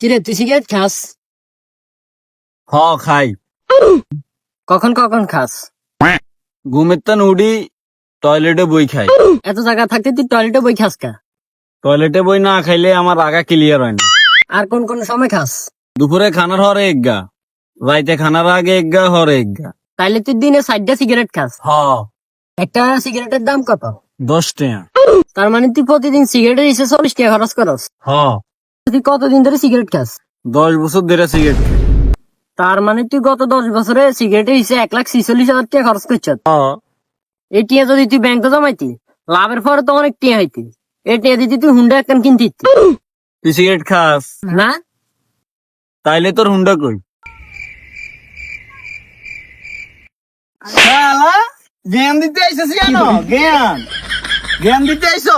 কিরে তুই সিগারেট খাস? হ খাই। কখন কখন খাস? ঘুমের তান উডি টয়লেটে বই খাই। এত জায়গা থাকতে তুই টয়লেটে বই খাস কা? টয়লেটে বই না খাইলে আমার আগা ক্লিয়ার হয় না। আর কোন কোন সময় খাস? দুপুরে খানার হরে একগা রাইতে খানার আগে এক একগা হরে একগা তাইলে তুই দিনে ষাটটা সিগারেট খাস? হ। একটা সিগারেটের দাম কত? দশ টাকা। তার মানে তুই প্রতিদিন সিগারেটের হিসেবে চল্লিশ টাকা খরচ করস? হ। তুই কতদিন ধরে সিগারেট খাস? দশ বছর ধরে সিগারেট তার মানে তুই গত দশ বছরে সিগারেটের হিসেবে এক লাখ ছিচল্লিশ হাজার টাকা খরচ করছ। এই টিয়া যদি তুই ব্যাংকে জমাইতি লাভের পরে তো অনেক টিয়া হইতি। এই টিয়া দিতি তুই হুন্ডা একখান কিনতি। তুই সিগারেট খাস? না? তাইলে তোর হুন্ডা কই? জ্ঞান দিতে আইসস কেন? জ্ঞান। জ্ঞান দিতে আইসস?